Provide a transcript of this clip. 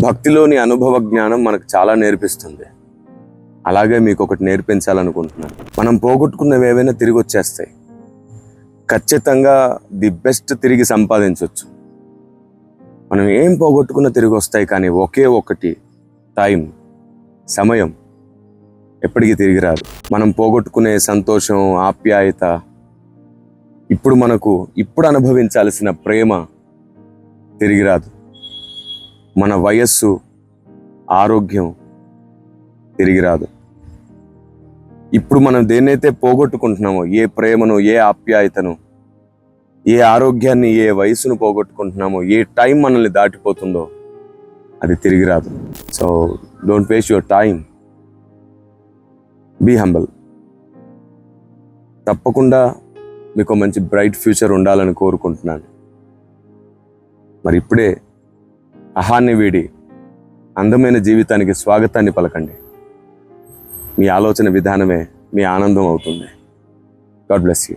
భక్తిలోని అనుభవ జ్ఞానం మనకు చాలా నేర్పిస్తుంది. అలాగే మీకు ఒకటి నేర్పించాలనుకుంటున్నాను. మనం పోగొట్టుకున్నవి ఏవైనా తిరిగి వచ్చేస్తాయి. ఖచ్చితంగా ది బెస్ట్ తిరిగి సంపాదించవచ్చు మనం ఏం పోగొట్టుకున్నా తిరిగి వస్తాయి కానీ ఒకే ఒకటి టైం సమయం ఎప్పటికీ తిరిగి రాదు. మనం పోగొట్టుకునే సంతోషం ఆప్యాయత ఇప్పుడు మనకు ఇప్పుడు అనుభవించాల్సిన ప్రేమ తిరిగి రాదు. మన వయస్సు ఆరోగ్యం తిరిగి రాదు ఇప్పుడు మనం దేన్నైతే పోగొట్టుకుంటున్నామో ఏ ప్రేమను ఏ ఆప్యాయతను ఏ ఆరోగ్యాన్ని ఏ వయసును పోగొట్టుకుంటున్నామో ఏ టైం మనల్ని దాటిపోతుందో అది తిరిగి రాదు so don't waste your time be humble తప్పకుండా మీకు మంచి బ్రైట్ ఫ్యూచర్ ఉండాలని కోరుకుంటున్నాను. మరి ఇప్పుడే అహాన్ని వీడి అందమైన జీవితానికి స్వాగతాన్ని పలకండి. మీ ఆలోచన విధానమే మీ ఆనందం అవుతుంది. God bless you